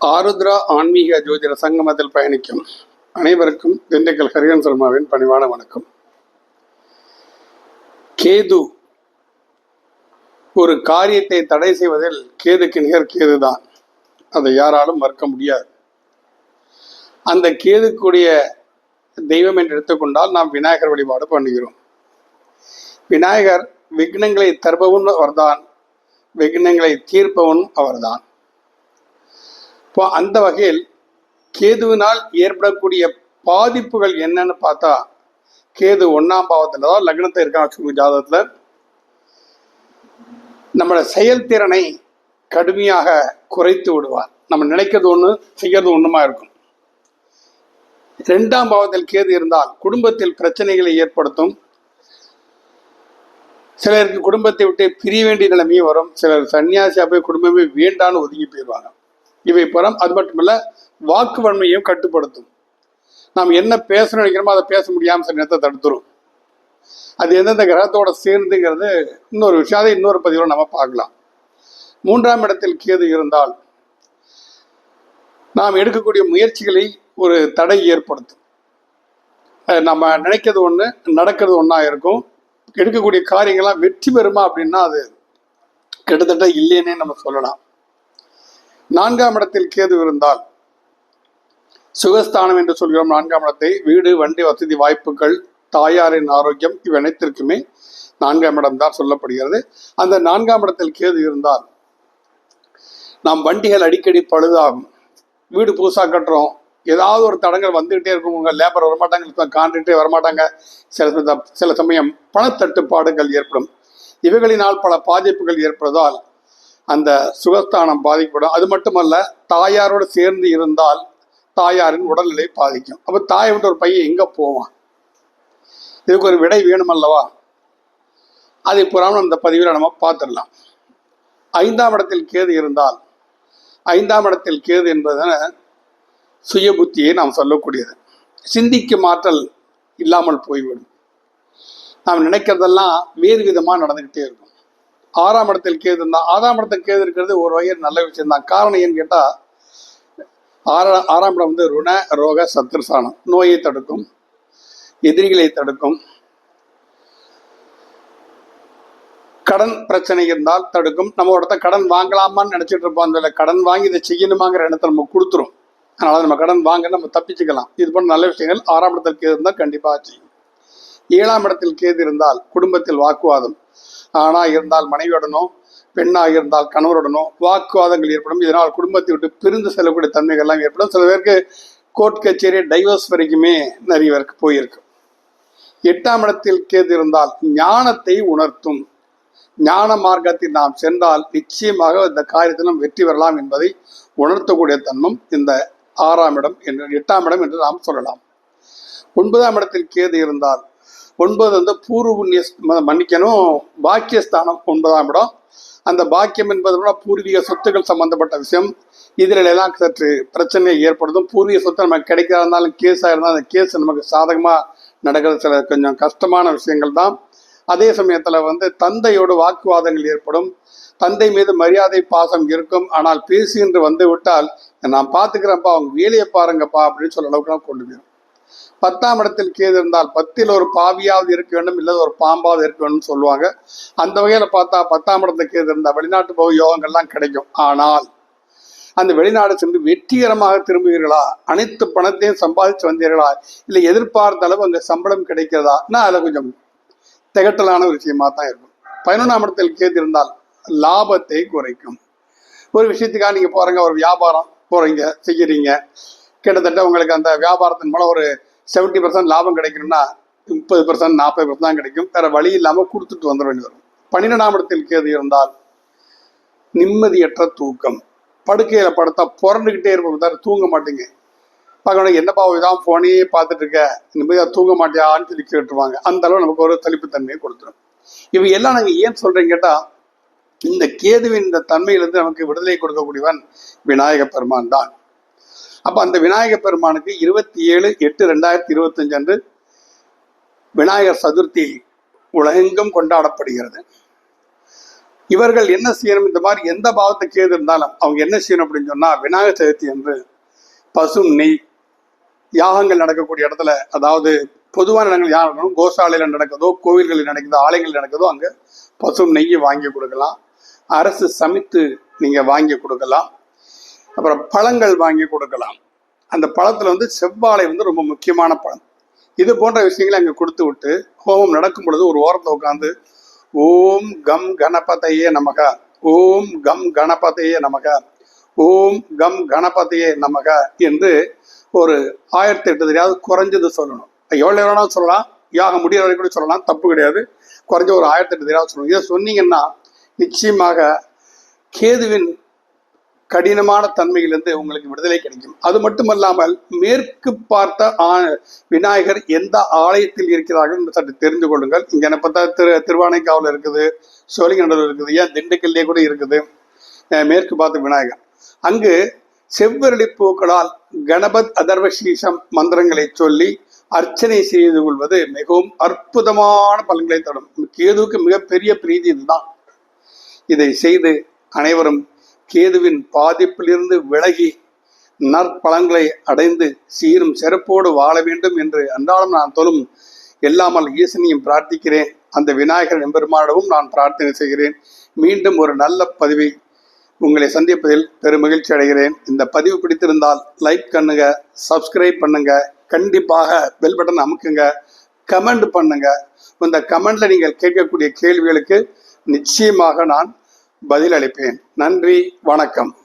ஆருத்ரா ஆன்மீக ஜோதிட சங்கமத்தில் பயணிக்கும் அனைவருக்கும் திண்டுக்கல் ஹரிகன் சர்மாவின் பணிவான வணக்கம். கேது ஒரு காரியத்தை தடை செய்வதில் கேதுக்கு நிகர் கேதுதான். அதை யாராலும் மறுக்க முடியாது. அந்த கேதுக்குடைய தெய்வம் என்று எடுத்துக்கொண்டால் நாம் விநாயகர் வழிபாடு பண்ணுகிறோம். விநாயகர் விக்னங்களை தருபவன் வர்தான் விக்னங்களை தீர்ப்பவன் அவர்தான். இப்போ அந்த வகையில் கேதுவினால் ஏற்படக்கூடிய பாதிப்புகள் என்னன்னு பார்த்தா கேது ஒன்னாம் பாவத்தில் தான் லக்னத்தை இருக்காங்க ஜாதகத்தில். நம்மளோட செயல்திறனை கடுமையாக குறைத்து விடுவார். நம்ம நினைக்கிறது ஒன்று செய்யறது ஒன்றுமா இருக்கும். ரெண்டாம் பாவத்தில் கேது இருந்தால் குடும்பத்தில் பிரச்சனைகளை ஏற்படுத்தும். சிலருக்கு குடும்பத்தை விட்டு பிரிய வேண்டிய நிலைமையும் வரும். சிலர் சன்னியாசியாக போய் குடும்பமே வேண்டான்னு ஒதுங்கி போயிடுவாங்க. இவை புறம் அது மட்டுமல்ல வாக்கு வன்மையும் கட்டுப்படுத்தும். நாம் என்ன பேச நினைக்கிறோமோ அதை பேச முடியாமல் சில நேரத்தை தடுத்துரும். அது எந்தெந்த கிரகத்தோட சேர்ந்துங்கிறது இன்னொரு விஷயம். அதை இன்னொரு பதிவில் நம்ம பார்க்கலாம். மூன்றாம் இடத்தில் கேது இருந்தால் நாம் எடுக்கக்கூடிய முயற்சிகளை ஒரு தடை ஏற்படுத்தும். நம்ம நினைக்கிறது ஒன்று நடக்கிறது ஒன்றா இருக்கும். எடுக்கக்கூடிய காரியங்கள்லாம் வெற்றி பெறுமா அப்படின்னா அது கிட்டத்தட்ட இல்லைன்னே நம்ம சொல்லலாம். நான்காம் இடத்தில் கேது இருந்தால் சுகஸ்தானம் என்று சொல்கிறோம். நான்காம் இடத்தை வீடு வண்டி வசதி வாய்ப்புகள் தாயாரின் ஆரோக்கியம் இவை அனைத்திற்குமே நான்காம் இடம் தான் சொல்லப்படுகிறது. அந்த நான்காம் இடத்தில் கேது இருந்தால் நாம் வண்டிகள் அடிக்கடி பழுதாகும். வீடு புதுசாக கட்டுறோம். ஏதாவது ஒரு தடங்கள் வந்துகிட்டே இருக்கும். உங்கள் லேபர் வரமாட்டாங்க கான்ட்ராக்டே வரமாட்டாங்க. சில சில சமயம் பணத்தட்டுப்பாடுகள் ஏற்படும். இவைகளினால் பல பாதிப்புகள் ஏற்படுவதால் அந்த சுகஸ்தானம் பாதிக்கப்படும். அது மட்டுமல்ல தாயாரோடு சேர்ந்து இருந்தால் தாயாரின் உடல்நிலை பாதிக்கும். அப்போ தாயை விட்டு ஒரு பையன் எங்கே போவான்? இதுக்கு ஒரு விடை வேணும் அல்லவா அதை புறாமல் அந்த பதிவில் நம்ம பார்த்துடலாம். ஐந்தாம் இடத்தில் கேது இருந்தால் ஐந்தாம் இடத்தில் கேது என்பதன சுய புத்தியை நாம் சொல்லக்கூடியது. சிந்திக்கும் ஆற்றல் இல்லாமல் போய்விடும். நாம் நினைக்கிறதெல்லாம் வேறு விதமாக நடந்துக்கிட்டே இருக்கும். ஆறாம் இடத்தில் கேது இருந்தால் ஆறாம் இடத்தில் கேது இருக்கிறது ஒரு வகையில் நல்ல விஷயம் தான் காரணம் ஏன்னு கேட்டால் ஆறா ஆறாம் இடம் வந்து ருண ரோக சத்ருசானம் நோயை தடுக்கும் எதிரிகளை தடுக்கும். கடன் பிரச்சனை இருந்தால் தடுக்கும். நம்ம ஒருத்த கடன் வாங்கலாமான்னு நினைச்சிட்டு இருப்போம். அந்த கடன் வாங்கி இதை செய்யணுமாங்கிற எண்ணத்தை நம்ம கொடுத்துரும். அதனால் நம்ம கடன் வாங்க நம்ம தப்பிச்சுக்கலாம். இது போன்ற நல்ல விஷயங்கள் ஆறாம் இடத்தில் கேது இருந்தால் கண்டிப்பாக செய்யும். ஏழாம் இடத்தில் கேது இருந்தால் குடும்பத்தில் வாக்குவாதம். ஆணாக இருந்தால் மனைவியுடனோ பெண்ணாக இருந்தால் கணவருடனோ வாக்குவாதங்கள் ஏற்படும். இதனால் குடும்பத்தை விட்டு பிரிந்து செல்லக்கூடிய தன்மைகள்லாம் ஏற்படும். சில பேருக்கு கோர்ட் கச்சேரி டைவர்ஸ் வரைக்குமே நிறைய பேருக்கு போயிருக்கு. எட்டாம் இடத்தில் கேது இருந்தால் ஞானத்தை உணர்த்தும். ஞான மார்க்கத்தில் நாம் சென்றால் நிச்சயமாக இந்த காரியத்தில் நாம் வெற்றி பெறலாம் என்பதை உணர்த்தக்கூடிய தன்மம் இந்த ஆறாம் இடம் என்று எட்டாம் இடம் என்று நாம் சொல்லலாம். ஒன்பதாம் இடத்தில் கேது இருந்தால் ஒன்பது வந்து பூர்வ புண்ணிய மன்னிக்கணும் பாக்கியஸ்தானம் ஒன்பதாம் இடம். அந்த பாக்கியம் என்பது கூட பூர்வீக சொத்துக்கள் சம்பந்தப்பட்ட விஷயம். இதில் எல்லாம் சற்று பிரச்சனை ஏற்படுத்தும். பூர்வீக சொத்து நமக்கு கிடைக்கிறதா இருந்தாலும் கேஸாக இருந்தால் அந்த கேஸ் நமக்கு சாதகமாக நடக்கிறது. சில கொஞ்சம் கஷ்டமான விஷயங்கள் தான். அதே சமயத்தில் வந்து தந்தையோடு வாக்குவாதங்கள் ஏற்படும். தந்தை மீது மரியாதை பாசம் இருக்கும். ஆனால் பேசி என்று வந்து விட்டால் நான் பார்த்துக்கிறேன்ப்பா அவங்க வேலையை பாருங்கப்பா அப்படின்னு சொல்ல அளவுக்கு கொண்டு போயிடும். பத்தாம் இடத்தில் கேது இருந்தால் பத்தில் ஒரு பாவியாவது இருக்க வேண்டும் இல்லை ஒரு பாம்பாவது இருக்க வேண்டும் சொல்லுவாங்க. அந்த வகையில் பார்த்தா பத்தாம் இடத்துல கேது இருந்தால் வெளிநாட்டு போக யோகங்கள்லாம் கிடைக்கும். ஆனால் அந்த வெளிநாடு சென்று வெற்றிகரமாக திரும்புவீர்களா? அனைத்து பணத்தையும் சம்பாதிச்சு வந்தீர்களா? இல்லை எதிர்பார்த்த அளவு அங்கே சம்பளம் கிடைக்கிறதா? அதில் கொஞ்சம் திகட்டலான ஒரு விஷயமா தான் இருக்கும். பதினொன்றாம் இடத்தில் கேது இருந்தால் லாபத்தை குறைக்கும். ஒரு விஷயத்துக்காக நீங்கள் போகிறீங்க ஒரு வியாபாரம் போகிறீங்க செய்கிறீங்க கிட்டத்தட்ட உங்களுக்கு அந்த வியாபாரத்தின் மூலம் ஒரு செவன்ட்டி பர்சன்ட் லாபம் கிடைக்கணும்னா முப்பது பர்சன்ட் நாற்பது பர்சன்ட் தான் கிடைக்கும். வேற வழி இல்லாமல் கொடுத்துட்டு வந்துட வேண்டி வரும். பன்னிரெண்டாம் இடத்தில் கேது இருந்தால் நிம்மதியற்ற தூக்கம். படுக்கையில் படுத்தா புரண்டுக்கிட்டே இருப்போம். தவிர தூங்க மாட்டேங்க. பார்க்கணும் என்னப்பா இதான் ஃபோனே பார்த்துட்டு இருக்க? நிம்மதியாக தூங்க மாட்டியான்னு சொல்லி கேட்டுருவாங்க. அந்த அளவு நமக்கு ஒரு தனிப்புத்தன்மையை கொடுத்துரும். இவை எல்லாம் நாங்கள் ஏன் சொல்கிறேன்னு கேட்டால் இந்த கேதுவின் இந்த தன்மையிலிருந்து நமக்கு விடுதலை கொடுக்கக்கூடியவன் விநாயக பெருமான் தான். அப்போ அந்த விநாயக பெருமானுக்கு இருபத்தி ஏழு எட்டு ரெண்டாயிரத்தி இருபத்தஞ்சு அன்று விநாயகர் சதுர்த்தி உலகெங்கும் கொண்டாடப்படுகிறது. இவர்கள் என்ன செய்யணும்? இந்த மாதிரி எந்த பாவத்தை கேது இருந்தாலும் அவங்க என்ன செய்யணும் அப்படின்னு சொன்னா விநாயகர் சதுர்த்தி என்று பசும் நெய் யாகங்கள் நடக்கக்கூடிய இடத்துல அதாவது பொதுவான இடங்கள் யார் நடக்கணும்? கோசாலையில் நடக்குதோ கோவில்களில் நடக்குதோ ஆலயங்களில் நடக்குதோ அங்கே பசும் நெய்யை வாங்கி கொடுக்கலாம். அரசு சமைத்து நீங்கள் வாங்கி கொடுக்கலாம். அப்புறம் பழங்கள் வாங்கி கொடுக்கலாம். அந்த பழத்தில் வந்து செவ்வாழை வந்து ரொம்ப முக்கியமான பழம். இது போன்ற விஷயங்களை அங்கே கொடுத்து விட்டு ஹோமம் நடக்கும் பொழுது ஒரு ஓரத்தில் உட்காந்து ஓம் கம் கணபதையே நமக ஓம் கம் கணபதையே நமக ஓம் கம் கணபதையே நமக என்று ஒரு ஆயிரத்தி எட்டு தெரியாது குறைஞ்சது சொல்லணும். எவ்வளோ வேணாலும் சொல்லலாம். யாக முடிகிற வரைக்கும் கூட சொல்லலாம். தப்பு கிடையாது. குறைஞ்ச ஒரு ஆயிரத்தி எட்டு தெரியாது சொல்லணும். இதை சொன்னீங்கன்னா நிச்சயமாக கேதுவின் கடினமான தன்மையிலிருந்து உங்களுக்கு விடுதலை கிடைக்கும். அது மட்டுமல்லாமல் மேற்கு பார்த்த விநாயகர் எந்த ஆலயத்தில் இருக்கிறார்கள் என்று சற்று தெரிந்து கொள்ளுங்கள். இங்க என்ன பார்த்தா திரு திருவானைக்காவில் இருக்குது சோழிங்கநல்லூர் இருக்குது ஏன் திண்டுக்கல்லே கூட இருக்குது. மேற்கு பார்த்த விநாயகர். அங்கு செவ்வரளி பூக்களால் கணபத் அதர்வசீசம் மந்திரங்களை சொல்லி அர்ச்சனை செய்து கொள்வது மிகவும் அற்புதமான பலன்களை தரும். கேதுவுக்கு மிகப்பெரிய பிரீதி இதுதான். இதை செய்து அனைவரும் கேதுவின் பாதிப்பிலிருந்து விலகி நற்பலன்களை அடைந்து சீரும் சிறப்போடு வாழ வேண்டும் என்று அன்றாலும் நான் தொழும் எல்லாமல் ஈசனையும் பிரார்த்திக்கிறேன். அந்த விநாயகர் எம்பெருமானவும் நான் பிரார்த்தனை செய்கிறேன். மீண்டும் ஒரு நல்ல பதிவை உங்களை சந்திப்பதில் பெரும் மகிழ்ச்சி அடைகிறேன். இந்த பதிவு பிடித்திருந்தால் லைக் பண்ணுங்க சப்ஸ்கிரைப் பண்ணுங்க கண்டிப்பாக பெல் பட்டன் அமுக்குங்க கமெண்ட் பண்ணுங்க. இந்த கமெண்ட்ல நீங்கள் கேட்கக்கூடிய கேள்விகளுக்கு நிச்சயமாக நான் பதில் அளிப்பேன் நன்றி வணக்கம்.